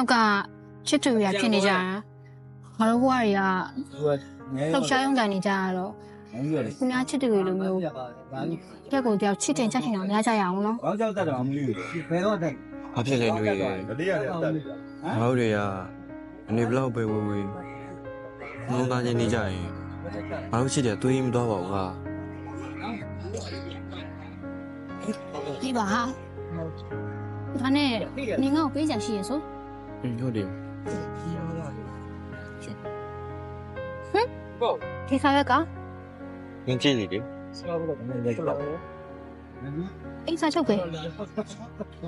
ငါတို့နှစ်ယောက်ကချစ်သူရဖြစ်နေကြတာငါတို့ဘဝတွေကလှုပ်ရှားရုံကန်နေကြရတော့သူများချစ်သူတွေလိုမျိုးတက်ကိုတယောက်ချစ်တင်ချက်တင်အောင်မရကြရအောင်နော်ဘာကြောက်တတ်တယ်မလို့ဘယ်တော့တက်ဘာဖြစ်လဲညွေရဲ့တတိယရက်တက်တယ်ငါတို့တွေကအနေဘလောက်ပဲဝေဝေငုံသားချင်းနေကြရင်ငါတို့ချစ်တယ်တွေးမသွားပါဘူးဟာဒီပါဟာဒါနဲ့နင်ငါ့ကိုပေးချင်ရှိရဆို อืมဟုတ်တယ်ဒီခါရက်ကငင်းကြည့်လေလေအိမ်စာချုပ်ပဲ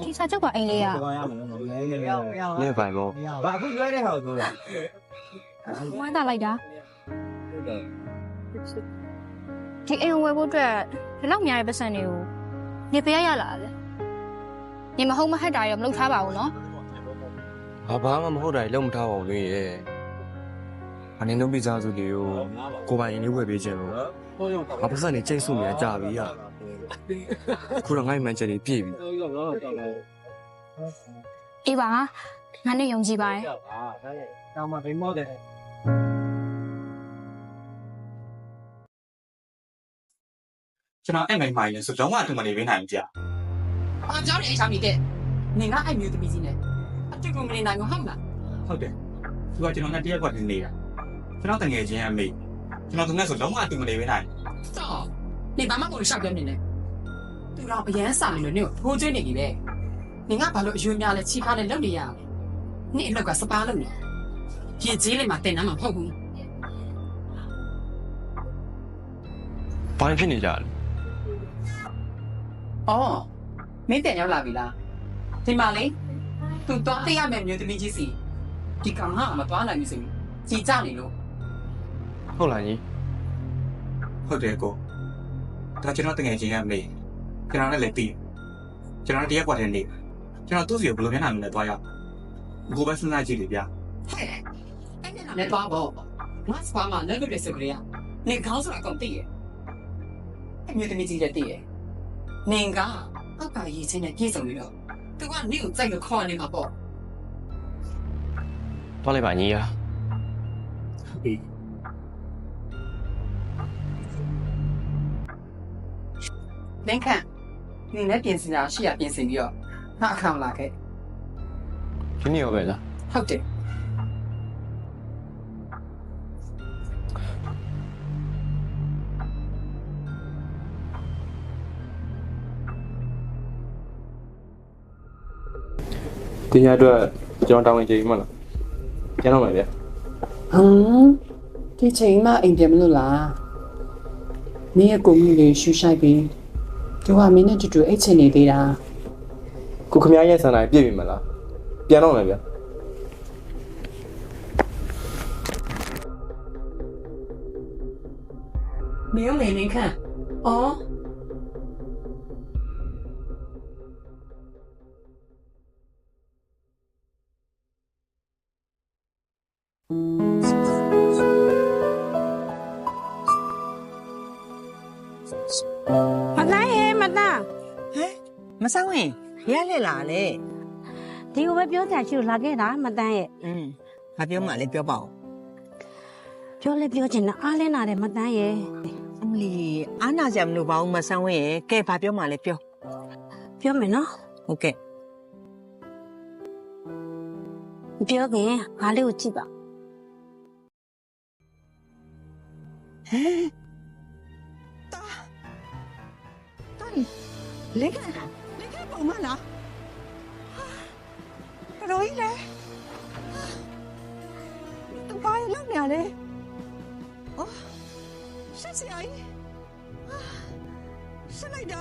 ဒီစာချုပ်ကအိမ်လေးကဘာရမလဲငယ်ငယ်ရရနေပိုင်ပေါ့ဘာအခုရွေးတဲ့ဟာကိုဆိုတာဝမ်းသာလိုက်တာဒီအိမ်ကိုဝယ်ဖို့အတွက်ဒီလောက်များတဲ့ပတ်စံတွေကိုနေပေးရရလာတယ်နေမဟုတ်မဟတ်တာရောမလုပ်ထားပါဘူးနော် ဘာဘာမှမဟုတ်တာလုံးမထားပါဘူးညွေရဲ့အနေလုံးပြစားစုတွေကိုကိုပိုင်ရင်လေးဝယ်ပေးခြင်းလို့ဘာပတ်စံနေကျိတ်ဆုနေကြပြီဟာခုတော့ငါ့မှန်ချက်တွေပြည့်ပြီအေးပါငါနဲ့ယုံကြည်ပါတယ်တောင်မှဘိမောတယ်ကျွန်တော်အဲ့မိန်းမကြီးနဲ့ဆိုတော့မှအတူမနေပေးနိုင်ဘူးကြာ။အားကြောင့်အိမ်ဆောင်နေတဲ့နေငါအဲ့မျိုးသမီးကြီးနဲ့အ တူတူမနေနိုင်ဘူးဟုတ်လားဟုတ်တယ်သူကကျွန်တော်နဲ့တရက်ကွက်နေနေတာကျွန်တော်တငယ်ချင်းအမေကျွန်တော်သူနဲ့ဆိုတော့မှအတူမနေပေးနိုင်။စောနေဘာမှမလို့ရှောက်ပြောနေနဲ့။သူတော့အရန်စာနေလို့နေကိုထိုးကျွေးနေပြီပဲ။နေငါဘာလို့အယွေးများလဲချီခါနဲ့လုပ်နေရလဲ။နေအလောက်ကစပါးလုပ်နေ။ရင်ကြီးလေးမှတင်တာမှမဟုတ်ဘူးဘာဖြစ်နေကြလဲ။အော်မင်းတင်ရောက်လာပြီလား။ဒီမှာလေ သူတော့တရမယ်မျိုးသမီးကြီးစီဒီကောင်ဟာမသွားနိုင်ဘူးဆိုရင်ကြည်ကြနေလို့ဟုတ်လားညီဟုတ်တယ်ကိုဒါကျွန်တော်တငယ်ချင်းအမေကျွန်တော်နဲ့လည်းပြီးကျွန်တော်တရက်ကွက်နေနေကျွန်တော်သူ့စီကိုဘယ်လိုမျက်နှာမျိုးနဲ့သွားရကိုပဲစဉ်းစားကြည့်လေဗျာဟဲ့အဲ့နဲ့လည်းသွားပေါ့ငါစပါမှာလည်းလုပ်ရစကြရနေကောင်းဆိုတာအကုန်သိရဲ့အမျိုးသမီးကြီးလည်းသိရဲ့နင်ကအောက်ကရည်ချင်းနဲ့ပြည့်စုံပြီးတော့ သူကနေကိုစိုက်လို့ခေါ်နေမှာပေါ့သွားလိုက်ပါညီယာလင်းခန့်နင်လည်းပြင်စင်တာရှိရပြင်ဆင်ပြီးတော့ငါအခ တ်တယ်တရားအတွက်ကျွန်တော်တောင်းဝင်ကြည့်မှလားပြန်တော့မယ်ဗျဟမ်ဒီချိန်မှအိမ်ပြန်မလို့လားမင်းရဲ့ကိုမှုလေးရှူရှိုက်ပြီးသူကမင်းနဲ့တူတူအိတ်ချင်နေသေးတာကိုခမရဲ့ဆန္ဒပြည့်ပြီမလားပြန်တော့မယ်ဗျမင်းလည်းလင်းခန့်အော် မဆောင်ရင်ရလဲလာလေဒီကိုပဲပြောကြရှိလို့လာခဲ့တာမတန်းရဲ့อืมဘာပြောမှလဲပြောပါဦးပြောလဲပြောချင်တာအားလဲနာတယ်မတန်းရဲ့အမလီအားနာကြမလို့ပါဦးမဆောင်ရင်ကဲဘာပြောမှလဲပြောပြောမယ်နော်ဟုတ်ကဲ့မပြောခင်ငါလေးကိုကြည့်ပါလေကလေကပုံ မလားဘရိုကြီးလေတူပါရလောက်နေရလေအော်ရှက်စရာကြီးရှက်လိုက်တာ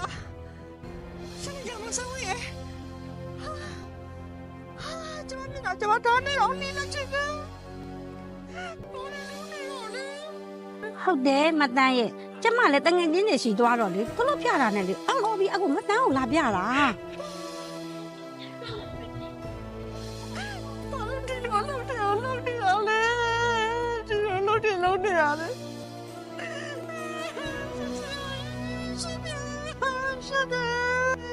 ရှက်လိုက်ကြမဆောင်ရဲ့ဟာကျမမျက်နှာကျမတားနေအောင်နေလက်ချင်တယ်ဘောနေလုံးနေရောလေဟုတ်တယ်မတန်းရဲ့ကျမလည်းတငယ်ချင်းတွေရှိသွားတော့လေခလို့ပြတာနဲ့လေအငေါ်ပြီးအခုမတန်းကိုလာပြတာ နေရလဲ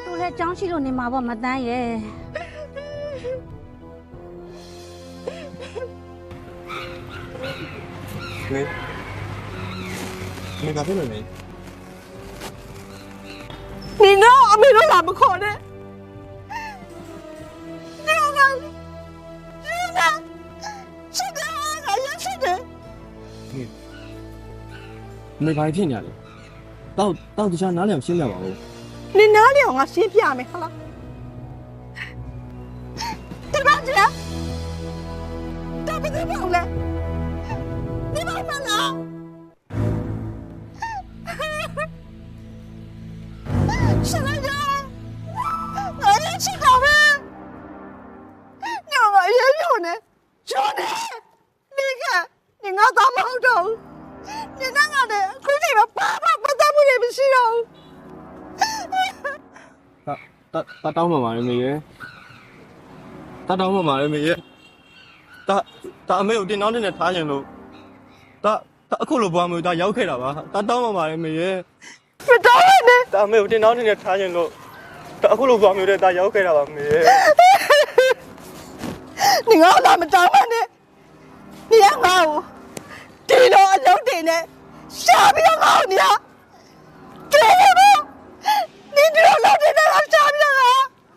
သူလည်းကြောင်းရှိလို့နေမှာပေါ့မတန်းရဲ့နေနေကဖြစ်လို့နေနေတော့အမေတို့လာမခေါ်နဲ့ မေဘာဖြစ်ညာလဲတောက်တောက်တခြားနားလည်အောင်ရှင်းပြပါဦးနင်နားလျောင်ငါရှင်းပြမယ်ခလားတပတ်ကြာတပတ်ကြာလဲ တာတာတောင်းမှမှာလေမေရဲ့တာတောင်းမှမှာလေမေရဲ့တာတာအမေကိုတင်တောင်းတင်နဲ့ထားခြင်းလို့တာတာအခုလိုဘွားမျိုးတာရောက်ခဲ့တာပါတာတောင်းမှမှာလေမေရဲ့ 不找我呢。 တာအမေကိုတင်တောင်းတင်နဲ့ထားခြင်းလို့တာအခုလိုဘွားမျိုးတဲ့တာရောက်ခဲ့တာပါမေရဲ့ 你熬那么长嘛呢？你也熬，对了，老对呢，下边熬你啊？对了不？你这个老对那个下边啊？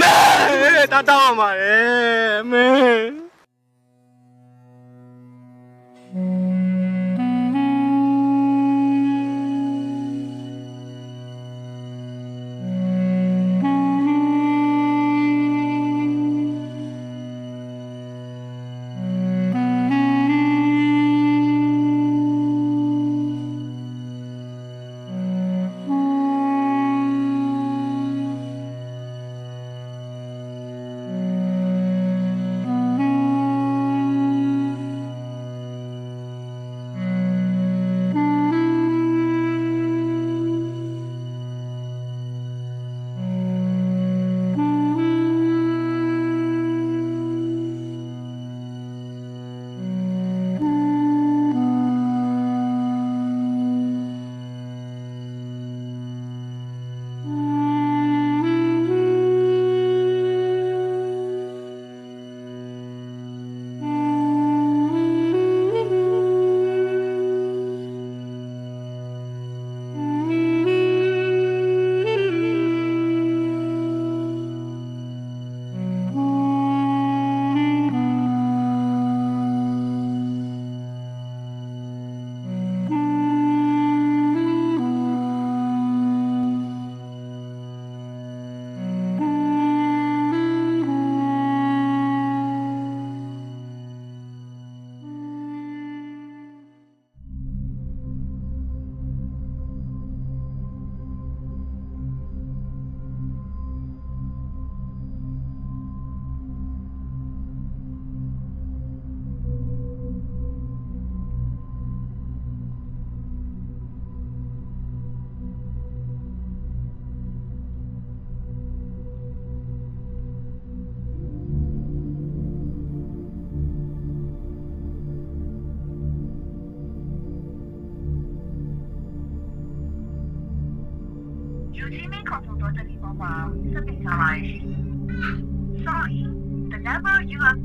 မေတာတောင်းမှမှာလေမေ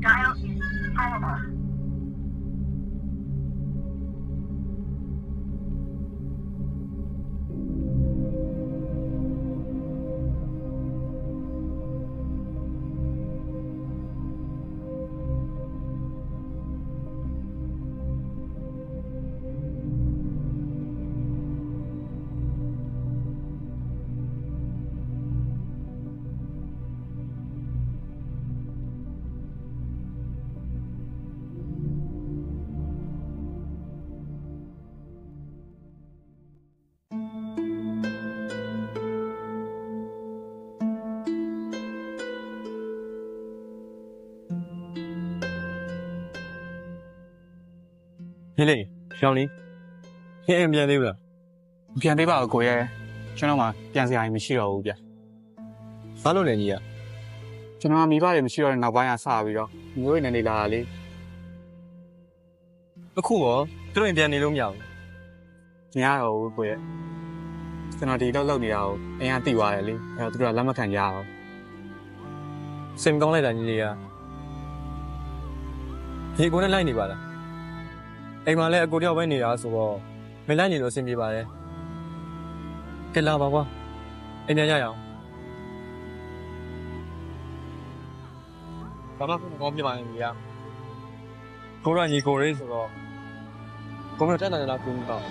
dial is over. ဟင်းလေးရှောင်းလေးဟင်းအိမ်ပြန်သေးဘူးလားပြန်သေးပါဦးကိုရဲကျွန်တော်မှပြန်စရာမရှိတော့ဘူးဗျဘာလို့လဲညီကကျွန်တော်ကမိဘတွေမရှိတော့တဲ့နောက်ပိုင်းကစပြီးတော့မျိုးရည်နေနေလာတာလေအခုရောသူတို့အိမ်ပြန်နေလို့မရဘူးမရတော့ဘူးကိုရဲကျွန်တော်ဒီလောက်လောက်နေတာကိုအရင်ကသိသွားတယ်လေအဲ့တော့သူတို့ကလက်မခံကြတော့စိတ်မကောင်းလိုက်တာညီလေးကဒီကိုနဲ့လိုက်နေပါလား အိမ်မှာလည်းအကိုတယောက်ပဲနေတာဆိုတော့မလိုက်နေလို့အဆင်ပြေပါတယ်ကဲလာပါကွာအိမ်ပြန်ရရအောင်ဘာမှကောင်းပြပါနေညီကကိုရညီကိုရေးဆိုတော့ကိုမတက်တယ်လားပြင်တော့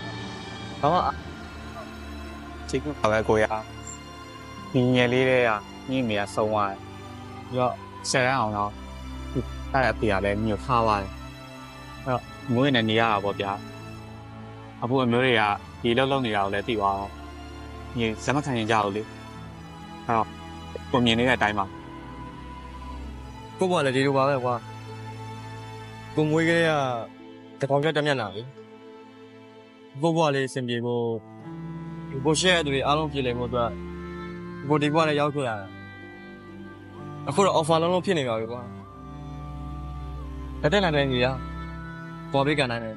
ဘာမှချိန်ကပါပဲကိုရဲညီငယ်လေးတွေကညီမေကဆုံးသွားတယ်ပြီးတော့ဆယ်ရန်အောင်တော့အဲ့ဒါပြရလဲညှို့ထားပါတယ်အဲ့တော့ မျိုးရည်နေနေရတာပေါ့ဗျာအခုအမျိုးတွေကဒီလောက်လောက်နေတာကိုလည်းသိသွားတော့ညီစမခံရင်ကြလို့လေအဲ့တော့ကိုမြင်နေတဲ့အတိုင်းပါကိုဘွားလည်းဒီလိုပါပဲကွာကိုမွေးကလေးကတကောင်ပြတ်တက်မျက်နှာလေကိုဘွားလေးအဆင်ပြေဖို့ဒီဘိုရှဲအတူတွေအားလုံးပြေလည်ဖို့အတွက်ကိုဒီဘွားလည်းရောက်ခဲ့ရတာအခုတော့ offer လုံးလုံးဖြစ်နေပါပြီကွာတက်တက်လာတဲ့ညီရ ပေါ်ပေးကန်နိုင်တယ်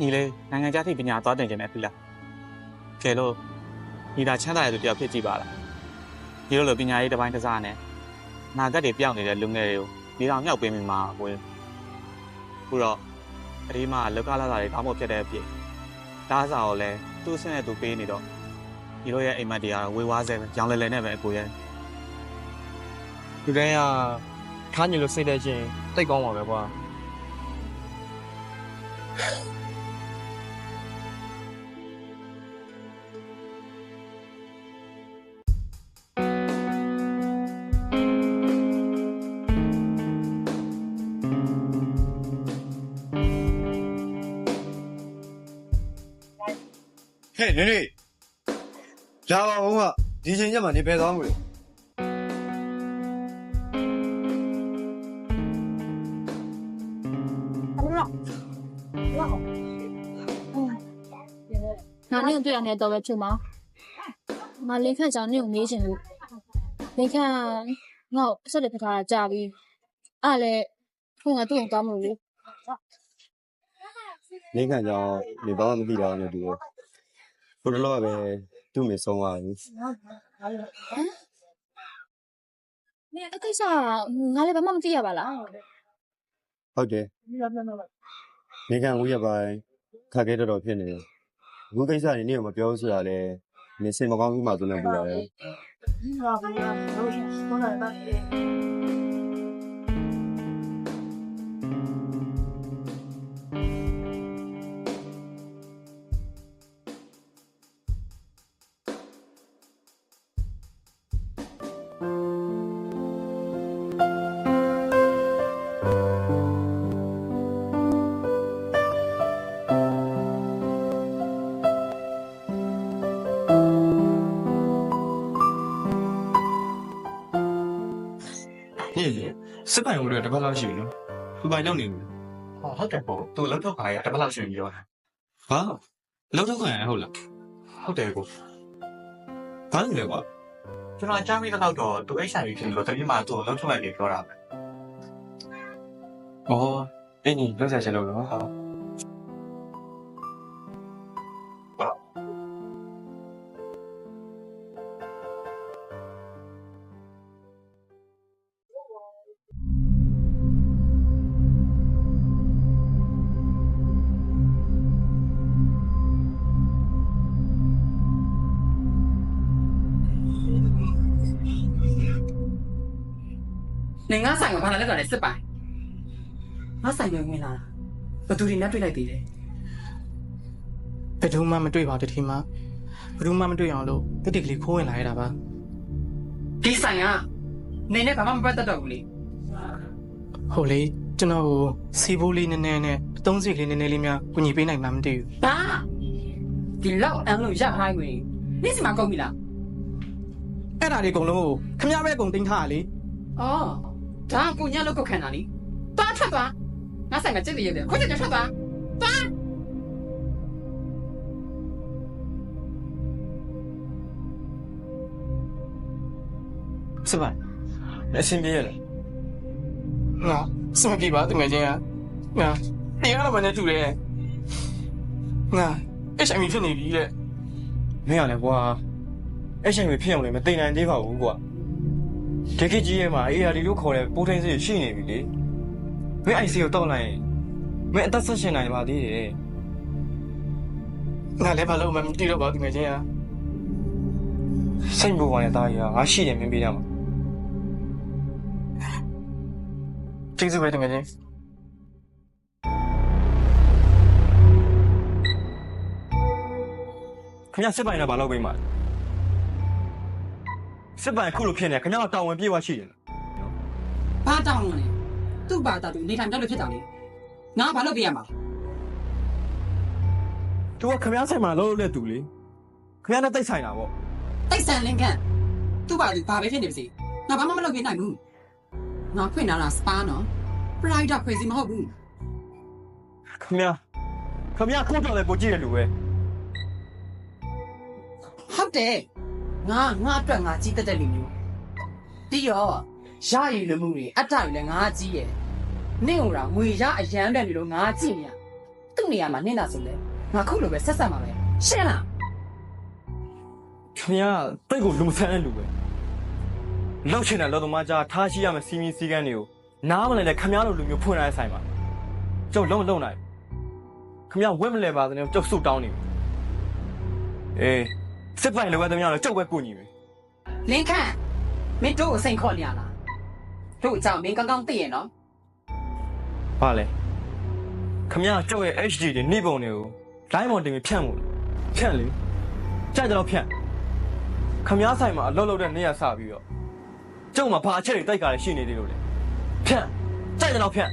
ညီလေးနိုင်ငံခြားထိပညာသွားတင်ခြင်းနဲ့ပြီလားကဲလို့ညီသာချမ်းသာရတဲ့တယောက်ဖြစ်ကြည့်ပါလားညီတို့လိုပညာရေးတစ်ပိုင်းတစ်စားနဲ့အနာဂတ်တွေပြောင်းနေတဲ့လူငယ်တွေကိုဒီအောင်မြောက်ပေးမိမှာကိုယ်ခုတော့အဒီမှာလောကလာတာတွေကောင်းဖို့ဖြစ်တဲ့အဖြစ် တားစာကိုလည်းသူ့အဆင့်နဲ့သူပေးနေတော့ညီတို့ရဲ့အိမ်မက်တွေကတော့ဝေဝါးဆဲပဲရောင်လဲလဲနဲ့ပဲအကိုရဲ့ဒီတိုင်းကခါညလို့စိတ်တဲ့ချင်းတိတ်ကောင်းပါပဲကွာ ဟဲ့နေနေလာပါဦးကဒီချိန်ညမှာနေဖယ်သွားမှုလေနောက်နေ့တွေ့ရတဲ့တော့ပဲဖြစ်မှာမလင်းခန့်ကြောင့်နေ့ကိုမေးချင်လို့လင်းခန့်ငေါ့ဆက်တဲ့ခါကြာပြီအဲ့လေခုငါသူ့ကိုကောင်းမလို့လေနေခံကြောင်နေဘာမှမသိတော့ဘူးတူတယ် ဘုရားလောကပဲသူ့မေဆုံးသွားပြီနေအကိစ္စငါလည်းဘာမှမသိရပါလားဟုတ်တယ်နေခံဝိရပိုင်းခက်ခဲတော်တော်ဖြစ်နေတယ်အခုကိစ္စနေနေမပြောဆိုတာလဲနေစင်မကောင်းဘူးမှသူလည်းပြောရတယ် ဟင်းစစ်ပိုင်ဦးတွေတပတ်လောက်ရှိပြီနော်သူပိုင်လောက်နေပြီဟောဟုတ်တယ်ပေါ့သူလောက်တော့ခါရတပတ်လောက်ရှိပြီပြောတာဟာလောက်တော့ခါရဟုတ်လားဟုတ်တယ်ကိုဘာလို့လဲကွာကျွန်တော်ကြားမိတဲ့တော့တော့သူ HIV ဖြစ်လို့တတိယမှာသူ့ကိုလောက်ထုတ်လိုက်ပြီးပြောတာပဲအော်အင်းကြီးလောက်ဆက်ချင်လို့နော်ဟာ နေငါဆိုင်ကဘာလဲလဲဆိုတော့စစ်ပိုင်ငါဆိုင်ဝင်ဝင်လာတာဘသူတွေနဲ့တွေ့လိုက်သေးတယ်ဘယ်သူမှမတွေ့ပါဘူးတတိမဘယ်သူမှမတွေ့အောင်လို့တိတိကလေးခိုးဝင်လာရတာပါဒီဆိုင်ကနေနဲ့ဘာမှမပတ်သက်တော့ဘူးလေဟုတ်လေကျွန်တော်ကိုစီဘိုးလေးနည်းနည်းနဲ့အသုံးစိတ်ကလေးနည်းနည်းလေးများကူညီပေးနိုင်မှာမသိဘူးဘာဒီဒီလောက်အန်လို့ရခိုင်းဝင်နေ့စီမှာကုန်ပြီလားအဲ့ဒါတွေအကုန်လုံးကိုခမရပဲအကုန်တင်းထားရလေအော် ဒါကကိုညလောက်ကိုခံတာလीသွားထွက်သွားငါဆိုင်ကကြည့်နေရတယ်ခွချက်ချက်ထွက်သွားသွားစစ်ပိုင်အဆင်ပြေရလားငါစမပြေပါတငယ်ချင်းကငါနေရတော့မနဲ့တူတယ်ငါအချိန်မီဖြစ်နေပြီတဲ့မင်းရလဲကွာအဲ့ချိန်ပဲဖြစ်အောင်လည်းမသိနိုင်သေးပါဘူးကွာ တကယ်ကြီးရဲ့မှာ ARD လို့ခေါ်တဲ့ပိုးထိန်စိရှိနေပြီလေမင်း IC ကိုတောက်လိုက်ရင်မင်းအသက်ဆက်ရှင်နိုင်ပါသေးတယ်ငါလည်းဘာလို့မှမသိတော့ပါဘူးတငယ်ချင်းကစိတ်ဘူပါနဲ့တားရငါရှိတယ်မင်းပေးရမှာကျေးဇူးပဲတငယ်ချင်းခင်ဗျစစ်ပိုင်နဲ့ဘာလုပ်ပေးမှာလဲ စစ်ပိုင်ခုလိုဖြစ်နေခင်ဗျကတာဝန်ပြေးသွားရှိတယ်ဘာတောင်းလဲသူ့ဘာတာသူနေထိုင်တော့လို့ဖြစ်တာလေငါဘာလုပ်ပြရမှာသူကခင်ဗျဆိုင်မှာလုပ်လို့တဲ့သူလေခင်ဗျနဲ့တိတ်ဆိုင်တာပေါ့တိတ်ဆန်လင်ကန်သူ့ဘာသူဘာပဲဖြစ်နေပါစေငါဘာမှမလုပ်ပြနိုင်ဘူးငါခွင့်လာတာစပါနော်ပရိုက်တာခွေစီမဟုတ်ဘူးခင်ဗျခင်ဗျခုတ်တော်လည်းကိုကြည့်တယ်လူပဲဟုတ်တယ် ငါငါအတွက်ငါကြီးတက်တဲ့လူမျိုးပြီးတော့ရရည်လူမှုတွေအတ္တတွေလည်းငါကြီးရဲ့နင့်ဟိုတာငွေရအရန်တန်တွေလို့ငါကြည့်နေရသူ့နေရာမှာနင့်တာဆိုလဲငါခုလိုပဲဆက်ဆက်မှာပဲရှင်းလားခင်ဗျတိတ်ကိုလူမဆန်းတဲ့လူပဲလောက်ချင်တဲ့လောသမားကြားထားရှိရမယ့်စီမီစီကန်းတွေကိုနားမလည်တဲ့ခင်ဗျလိုလူမျိုးဖွင့်လာတဲ့ဆိုင်မှာကျုပ်လုံးလုံးနိုင်ခင်ဗျဝက်မလဲပါတဲ့ကျုပ်စုတောင်းနေပြီအေး စစ်ပိုင်လိုပဲတဲ့များတော့ကျုပ်ပဲကိုညီပဲလင်ခန့်မင်းတို့ကိုစိန်ခေါ်နေရလားတို့အကြောင်းမင်းကောင်းကောင်းသိရနော်ဟာလေခမရကျုပ်ရဲ့ HD တွေနေပုံတွေကို line ပေါ်တင်ပြီးဖြန့်မှုလားဖြန့်လေကြိုက်တယ်တော့ဖြန့်ခမရဆိုင်မှာအလုပ်လုပ်တဲ့နေရာစပြီးတော့ကျုပ်မှာဘာအချက်တွေတိုက်ကြရရှိနေသေးလို့လေဖြန့်ကြိုက်တယ်တော့ဖြန့်